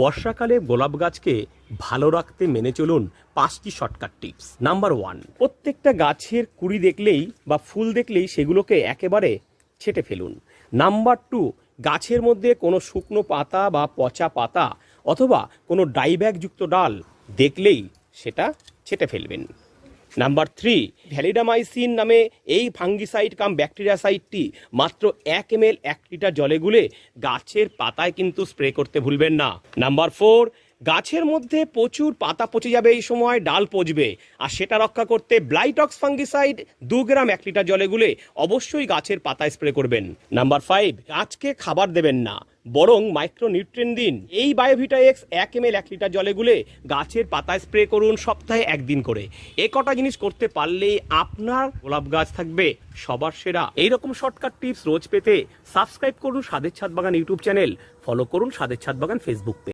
বর্ষাকালে গোলাপ গাছকে ভালো রাখতে মেনে চলুন পাঁচটি শর্টকাট টিপস। নাম্বার ওয়ান, প্রত্যেকটা গাছের কুড়ি দেখলেই বা ফুল দেখলেই সেগুলোকে একেবারে ছেটে ফেলুন। নাম্বার টু, গাছের মধ্যে কোনো শুকনো পাতা বা পচা পাতা অথবা কোনো ডাইব্যাগযুক্ত ডাল দেখলেই সেটা ছেটে ফেলবেন। নাম্বার থ্রি ভ্যালিডামাইসিন নামে এই ফাঙ্গিসাইড কাম ব্যাকটেরিয়াসাইডটি মাত্র এক এম এল এক লিটার জলে গুলে গাছের পাতায় কিন্তু স্প্রে করতে ভুলবেন না। নাম্বার ফোর গাছের মধ্যে প্রচুর পাতা পচে যাবে এই সময়, ডাল পচবে। আর সেটা রক্ষা করতে ব্লাইটক্স ফাঙ্গিসাইড দু গ্রাম এক লিটার জলে গুলে অবশ্যই গাছের পাতায় স্প্রে করবেন। নাম্বার ফাইভ গাছকে খাবার দেবেন না, বরং মাইক্রো নিউট্রেন দিন। এই বায়োভিটা এক্স এক এম এল এক লিটার জলে গুলে গাছের পাতায় স্প্রে করুন সপ্তাহে একদিন করে। এ কটা জিনিস করতে পারলে আপনার গোলাপ গাছ থাকবে সবার সেরা। এইরকম শর্টকাট টিপস রোজ পেতে সাবস্ক্রাইব করুন সাদের ছাদ বাগান ইউটিউব চ্যানেল ফলো করুন সাদের ছাদ বাগান ফেসবুক